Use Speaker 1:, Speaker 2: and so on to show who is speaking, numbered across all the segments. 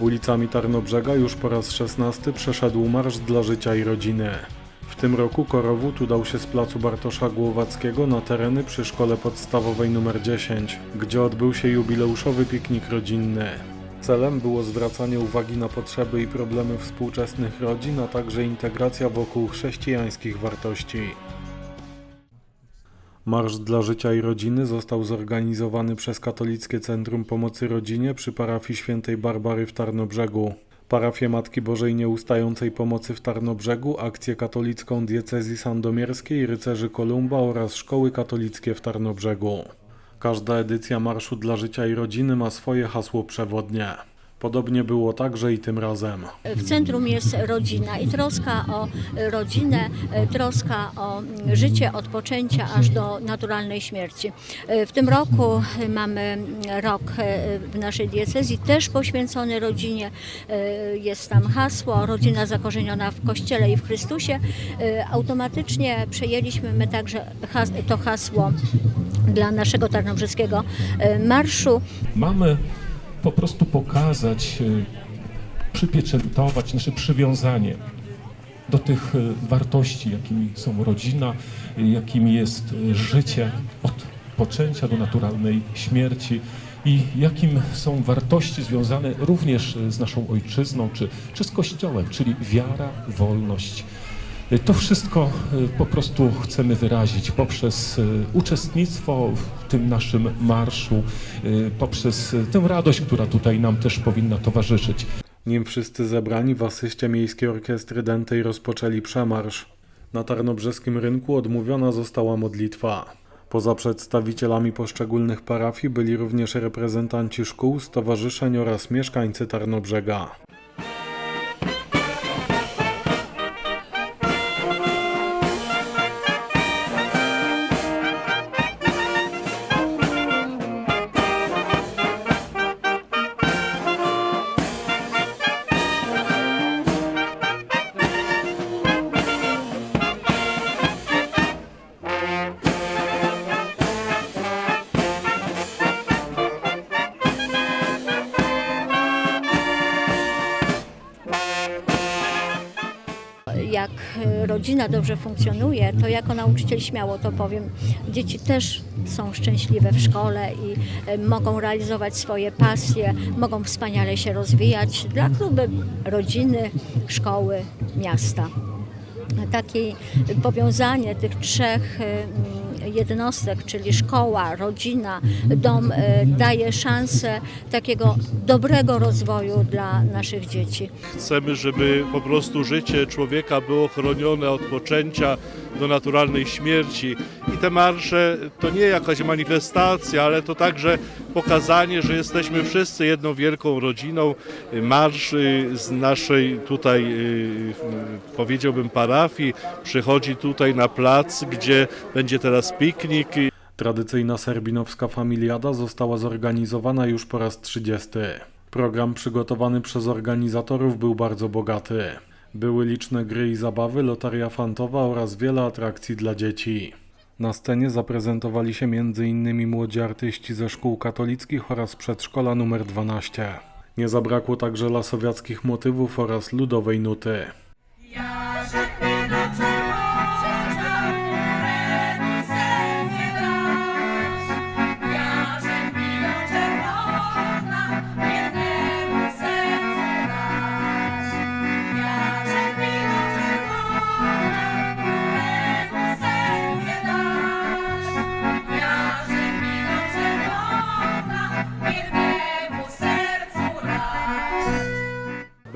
Speaker 1: Ulicami Tarnobrzega już po raz szesnasty przeszedł Marsz dla Życia i Rodziny. W tym roku korowód udał się z placu Bartosza Głowackiego na tereny przy szkole podstawowej nr 10, gdzie odbył się jubileuszowy piknik rodzinny. Celem było zwracanie uwagi na potrzeby i problemy współczesnych rodzin, a także integracja wokół chrześcijańskich wartości. Marsz dla Życia i Rodziny został zorganizowany przez Katolickie Centrum Pomocy Rodzinie przy parafii świętej Barbary w Tarnobrzegu. Parafię Matki Bożej Nieustającej Pomocy w Tarnobrzegu, akcję katolicką diecezji sandomierskiej, rycerzy Kolumba oraz szkoły katolickie w Tarnobrzegu. Każda edycja Marszu dla Życia i Rodziny ma swoje hasło przewodnie. Podobnie było także i tym razem.
Speaker 2: W centrum jest rodzina i troska o rodzinę, e, troska o życie od poczęcia aż do naturalnej śmierci. E, W tym roku mamy rok e, w naszej diecezji też poświęcony rodzinie. Jest tam hasło rodzina zakorzeniona w Kościele i w Chrystusie. Automatycznie przejęliśmy my także to hasło dla naszego tarnobrzeskiego marszu.
Speaker 3: Mamy po prostu pokazać, y, przypieczętować nasze przywiązanie do tych y, wartości, jakimi są rodzina, y, jakim jest życie od poczęcia do naturalnej śmierci i jakim są wartości związane również z naszą ojczyzną czy, czy z Kościołem, czyli wiara, wolność. To wszystko y, po prostu chcemy wyrazić poprzez y, uczestnictwo w tym naszym marszu, y, poprzez tę radość, która tutaj nam też powinna towarzyszyć.
Speaker 1: Nim wszyscy zebrani w asyście Miejskiej Orkiestry Dętej rozpoczęli przemarsz, na tarnobrzeskim rynku odmówiona została modlitwa. Poza przedstawicielami poszczególnych parafii byli również reprezentanci szkół, stowarzyszeń oraz mieszkańcy Tarnobrzega.
Speaker 2: Rodzina dobrze funkcjonuje, to jako nauczyciel śmiało to powiem, dzieci też są szczęśliwe w szkole i e, mogą realizować swoje pasje, mogą wspaniale się rozwijać dla kluby rodziny, szkoły, miasta. Takie powiązanie tych trzech e, jednostek, czyli szkoła, rodzina, dom, e, daje szansę takiego dobrego rozwoju dla naszych dzieci.
Speaker 4: Chcemy, żeby po prostu życie człowieka było chronione od poczęcia do naturalnej śmierci. I te marsze to nie jakaś manifestacja, ale to także pokazanie, że jesteśmy wszyscy jedną wielką rodziną. Marsz y, z naszej tutaj, y, powiedziałbym, parafii przychodzi tutaj na plac, gdzie będzie teraz piknik.
Speaker 1: Tradycyjna serbinowska familiada została zorganizowana już po raz 30. Program przygotowany przez organizatorów był bardzo bogaty. Były liczne gry i zabawy, loteria fantowa oraz wiele atrakcji dla dzieci. Na scenie zaprezentowali się m.in. młodzi artyści ze szkół katolickich oraz przedszkola numer 12. Nie zabrakło także lasowiackich motywów oraz ludowej nuty.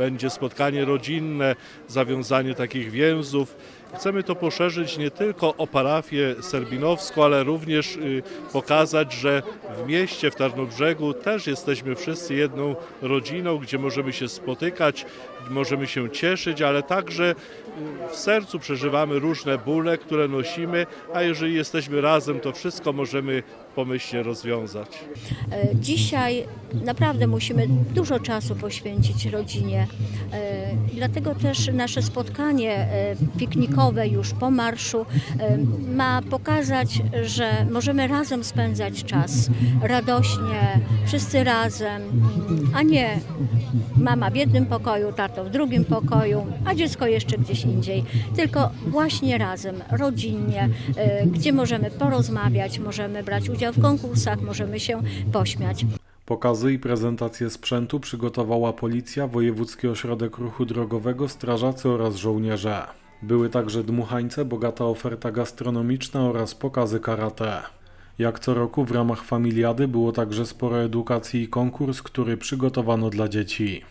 Speaker 4: Będzie spotkanie rodzinne, zawiązanie takich więzów. Chcemy to poszerzyć nie tylko o parafię serbinowską, ale również y, pokazać, że w mieście, w Tarnobrzegu też jesteśmy wszyscy jedną rodziną, gdzie możemy się spotykać, możemy się cieszyć, ale także y, w sercu przeżywamy różne bóle, które nosimy, a jeżeli jesteśmy razem, to wszystko możemy pomyślnie rozwiązać.
Speaker 2: E, Dzisiaj naprawdę musimy dużo czasu poświęcić rodzinie. Dlatego też nasze spotkanie e, piknikowe już po marszu e, ma pokazać, że możemy razem spędzać czas radośnie, wszyscy razem, a nie mama w jednym pokoju, tato w drugim pokoju, a dziecko jeszcze gdzieś indziej. Tylko właśnie razem, rodzinnie, e, gdzie możemy porozmawiać, możemy brać udział w konkursach, możemy się pośmiać.
Speaker 1: Pokazy i prezentacje sprzętu przygotowała policja, Wojewódzki Ośrodek Ruchu Drogowego, strażacy oraz żołnierze. Były także dmuchańce, bogata oferta gastronomiczna oraz pokazy karate. Jak co roku w ramach familiady było także sporo edukacji i konkurs, który przygotowano dla dzieci.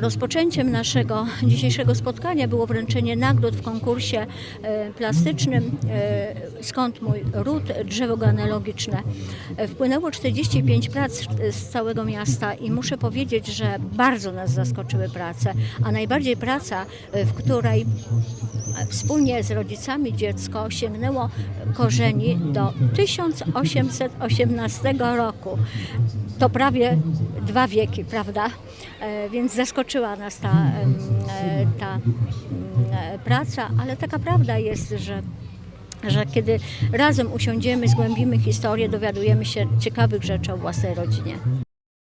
Speaker 2: Rozpoczęciem naszego dzisiejszego spotkania było wręczenie nagród w konkursie e, plastycznym e, Skąd mój ród drzewo genealogiczne. E, Wpłynęło 45 prac z całego miasta i muszę powiedzieć, że bardzo nas zaskoczyły prace, a najbardziej praca, w której wspólnie z rodzicami dziecko sięgnęło korzeni do 1818 roku. To prawie dwa wieki, prawda? E, Zaskoczyła nas ta, e, ta e, praca, ale taka prawda jest, że że kiedy razem usiądziemy, zgłębimy historię, dowiadujemy się ciekawych rzeczy o własnej rodzinie.